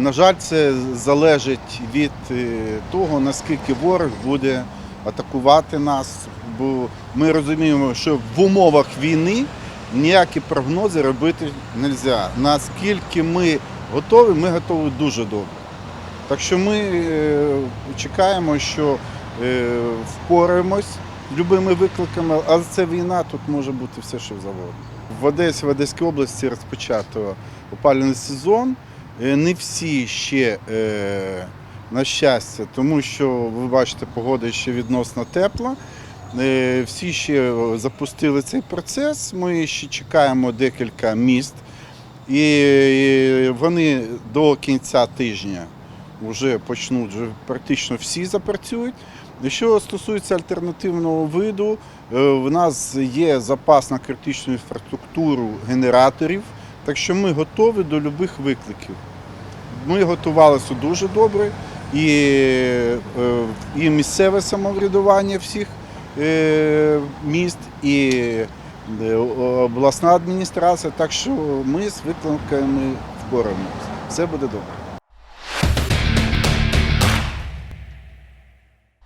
На жаль, це залежить від е, того, наскільки ворог буде атакувати нас. Бо ми розуміємо, що в умовах війни ніякі прогнози робити не можна. Наскільки ми готові, ми готові дуже добре. Так що ми е, чекаємо, що е, впораємось любими викликами, але це війна, тут може бути все, що завгодно. В Одесі, в Одеській області розпочато опалювальний сезон. Е, Не всі ще, е, на щастя, тому що ви бачите, погода ще відносно тепла. Е, Всі ще запустили цей процес. Ми ще чекаємо декілька міст, і вони до кінця тижня вже почнуть, вже практично всі запрацюють. Що стосується альтернативного виду, в нас є запас на критичну інфраструктуру генераторів, так що ми готові до будь-яких викликів. Ми готувалися дуже добре, і, е, і місцеве самоврядування всіх е, міст, і е, обласна адміністрація. Так що ми з викликами впораємося. Все буде добре.